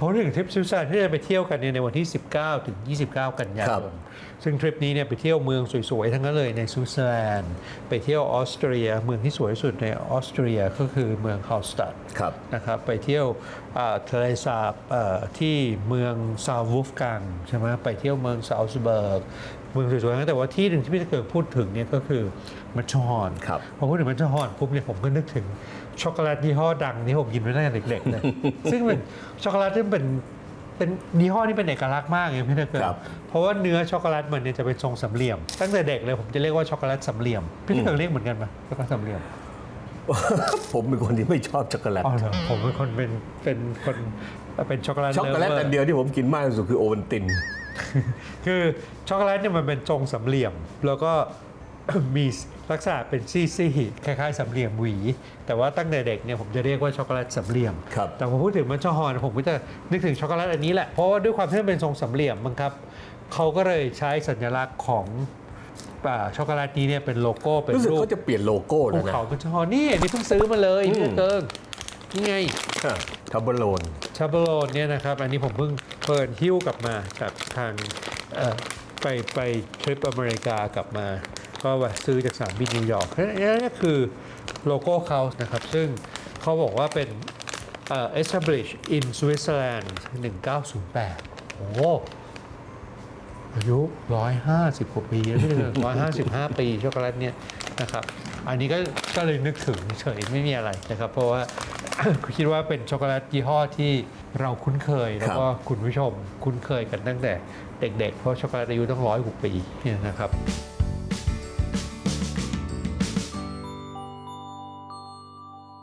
เพราะถึงทริปสวิตเซอร์แลนด์ที่จะไปเที่ยวกันเนี่ยในวันที่ 19 ถึง 29 กันยาครัยบนซึ่งทริปนี้เนี่ยไปเที่ยวเมืองสวยๆ ทั้งนั้นเลยในสวิตเซอร์แลนด์ไปเที่ยวออสเตรีย เมืองที่สวยที่สุดในออสเตรียก็คือเมืองฮาลสตัดครับนะครับไปเที่ยวอ่าทะเลสาบเอ่อที่เมืองซาววูฟกังใช่ไหมไปเที่ยวเมืองซาวส์เบิร์กเมืองสวยๆทั้งนั้นแต่ว่าที่หนึ่งที่พี่ตะเกิดพูดถึงเนี่ยก็คือมัชชอนครับพอพูดถึงมัชฮอนปุ๊บเนี่ยผมก็นึกถึงช็อกโกแลตยี่ห้อดังที่ผมกินมาตั้งแต่เด็กๆเลยซึ่งเป็นช็อกโกแลตที่เป็นเป็นยี่ห้อที่เป็นเอกลักษณ์มากเลยพี่ตะเกิดครับเพราะว่าเนื้อช็อกโกแลตมันเนี่ยจะเป็นทรงสามเหลี่ยม ตั้งแต่เด็กเลยผมจะเรียกว่าช็อกโกแลตสามเหลี่ยมพี่ตะเกิดเรียกเหมือนกันไหมช็อกโกแลตสามเหลี่ยมผมเป็นคนที่ไม่ชอบช็อกโกแลต อ๋อเหรอผมเป็นคนเป็นเป็นคนเป็นช็อกโกแลต ช็อกโกแลตเวอันเดียวที่ผมกินมากที่สุดคือโอวัลติน คือช็อกโกแลตเนี่ยมันเป็นทรงสามเหลี่ยม แล้วก็ มีลักษณะเป็นซี่ๆคล้ายๆสามเหลี่ยมหวี แต่ว่าตั้งแต่เด็กเนี่ยผมจะเรียกว่าช็อกโกแลตสามเหลี่ยม ครับ แต่พอพูดถึงมัชฮอนผมก็จะนึกถึงช็อกโกแลตอันนี้แหละ เพราะว่าด้วยความที่มันเป็นทรงสามเหลี่ยมมั้งครับเขาก็เลยใช้สัญลักษณ์ของอ่าช็อกโกแลตนี้เนี่ยเป็นโลโก้เป็นรู้สึกรูปเขาจะเปลี่ยนโลโก้ภูแล้วนะเขามัชฮอนนี่อันนี้เพิ่งซื้อมาเลยอืมพี่เกิงนี่ไง ทับเบโลน ชาเบโลนเนี่ยนะครับ อันนี้ผมเพิ่งเปิดหิ้วกลับมาจากทางเอ่อไปไปทริปอเมริกากลับมา ก็ว่าซื้อจากสนามบินนิวยอร์กนี่คือโลโก้เขานะครับ ซึ่งเขาบอกว่าเป็นเอ่อ established in Switzerland 1908 โอ้โหอายุ 150 กว่าปีแล้วพี่เดือน155 ปีช็อกโกแลตเนี่ยนะครับ อันนี้ก็ก็เลยนึกถึงเฉยไม่มีอะไรนะครับ เพราะว่าคิดว่าเป็นช็อกโกแลตยี่ห้อที่เราคุ้นเคย แล้วก็คุณผู้ชมคุ้นเคยกันตั้งแต่เด็กๆ เพราะช็อกโกแลตอายุตั้งร้อยกว่าปีเนี่ยนะครับ